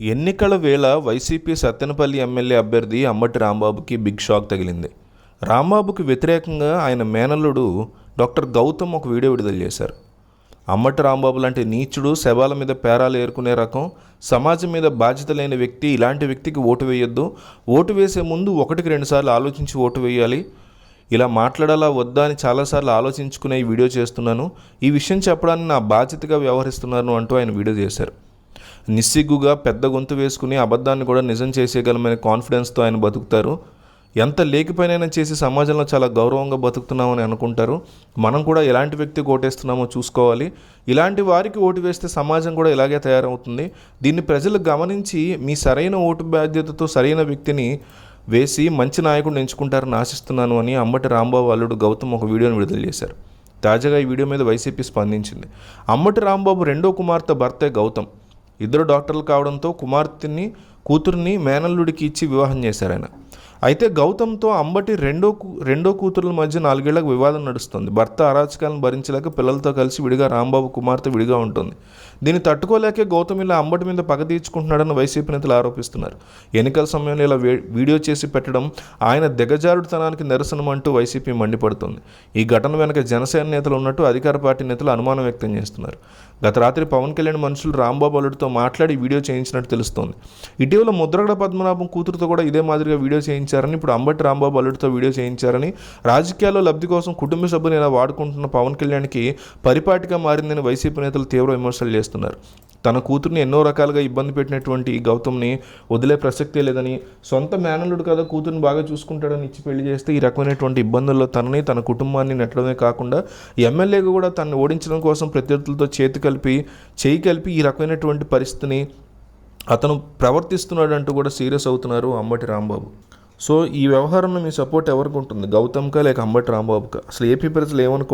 ఎన్నికల వేళ YCP Sattenapalli MLA అభ్యర్థి అమ్మటి రాంబాబుకి బిగ్ షాక్ తగిలింది. రాంబాబుకి వ్యతిరేకంగా ఆయన మేనల్లుడు డాక్టర్ గౌతమ్ ఒక వీడియో విడుదల చేశారు. అమ్మటి రాంబాబు లాంటి నీచుడు శవాల మీద పేరాలు ఏరుకునే రకం సమాజం మీద బాధ్యత లేని వ్యక్తి ఇలాంటి వ్యక్తికి ఓటు వేయొద్దు. ఓటు వేసే ముందు ఒకటికి రెండుసార్లు ఆలోచించి ఓటు వేయాలి. ఇలా మాట్లాడాలా వద్దా అని చాలాసార్లు ఆలోచించుకునే ఈ వీడియో చేస్తున్నాను. ఈ విషయం చెప్పడానికి నా బాధ్యతగా వ్యవహరిస్తున్నాను అంటూ ఆయన వీడియో చేశారు. నిస్సిగ్గుగా పెద్ద గొంతు వేసుకుని అబద్ధాన్ని కూడా నిజం చేసేయగలమైన కాన్ఫిడెన్స్తో ఆయన బతుకుతారు. ఎంత లేకపోయినైనా చేసి సమాజంలో చాలా గౌరవంగా బతుకుతున్నామని అనుకుంటారు. మనం కూడా ఎలాంటి వ్యక్తికి ఓటేస్తున్నామో చూసుకోవాలి. ఇలాంటి వారికి ఓటు వేస్తే సమాజం కూడా ఇలాగే తయారవుతుంది. దీన్ని ప్రజలు గమనించి మీ సరైన ఓటు బాధ్యతతో సరైన వ్యక్తిని వేసి మంచి నాయకుడిని ఎంచుకుంటారని ఆశిస్తున్నాను అని అమ్మటి రాంబాబు అల్లుడు గౌతమ్ ఒక వీడియోని విడుదల చేశారు. తాజాగా ఈ వీడియో మీద వైసీపీ స్పందించింది. అమ్మటి రాంబాబు రెండో కుమార్తె భర్తే గౌతమ్. ఇద్దరు డాక్టర్లు కావడంతో కుమార్తెని కూతుర్ని మేనల్లుడికి ఇచ్చి వివాహం చేశారు ఆయన. అయితే గౌతమ్తో అంబటి రెండో కూ- రెండో కూతుర్ల మధ్య నాలుగేళ్ళకు వివాదం నడుస్తుంది. భర్త అరాచకాలను భరించలేక పిల్లలతో కలిసి విడిగా రాంబాబు కుమార్తె విడిగా ఉంటుంది. దీన్ని తట్టుకోలేకే గౌతమ్ ఇలా అంబటి మీద పగ తీర్చుకుంటున్నాడని వైసీపీ నేతలు ఆరోపిస్తున్నారు. ఎన్నికల సమయంలో ఇలా వీడియో చేసి పెట్టడం ఆయన దిగజారుడుతనానికి నిరసనం అంటూ వైసీపీ మండిపడుతుంది. ఈ ఘటన వెనక జనసేన నేతలు ఉన్నట్టు అధికార పార్టీ నేతలు అనుమానం వ్యక్తం చేస్తున్నారు. గత రాత్రి పవన్ కళ్యాణ్ మనుషులు రాంబాబు అల్లుడితో మాట్లాడి వీడియో చేయించినట్టు తెలుస్తోంది. ఇటీవల ముద్రగడ పద్మనాభం కూతురుతో కూడా ఇదే మాదిరిగా వీడియో చేయించారని ఇప్పుడు అంబటి రాంబాబు అల్లుడితో వీడియో చేయించారని రాజకీయాల్లో లబ్ధి కోసం కుటుంబ సభ్యుని ఇలా వాడుకుంటున్న పవన్ కళ్యాణ్కి పరిపాటిగా మారిందని వైసీపీ నేతలు తీవ్ర విమర్శలు చేస్తున్నారు. తన కూతుర్ని ఎన్నో రకాలుగా ఇబ్బంది పెట్టినటువంటి గౌతమ్ని వదిలే ప్రసక్తే లేదని సొంత మేనల్లుడు కదా కూతుర్ని బాగా చూసుకుంటాడని ఇచ్చి పెళ్ళి చేస్తే ఈ రకమైనటువంటి ఇబ్బందుల్లో తనని తన కుటుంబాన్ని నెట్టడమే కాకుండా ఎమ్మెల్యేగా కూడా తనని ఓడించడం కోసం ప్రత్యర్థులతో చేతి కలిపి చేయి కలిపి ఈ రకమైనటువంటి పరిస్థితిని అతను ప్రవర్తిస్తున్నాడు అంటూ కూడా సీరియస్ అవుతున్నారు అంబటి రాంబాబు. సో ఈ వ్యవహారంలో మీ సపోర్ట్ ఎవరికి ఉంటుంది? గౌతమ్కా లేక అంబటి రాంబాబుకా? అసలు ఏపీ ప్రజలు ఏమనుకుంటున్నారు?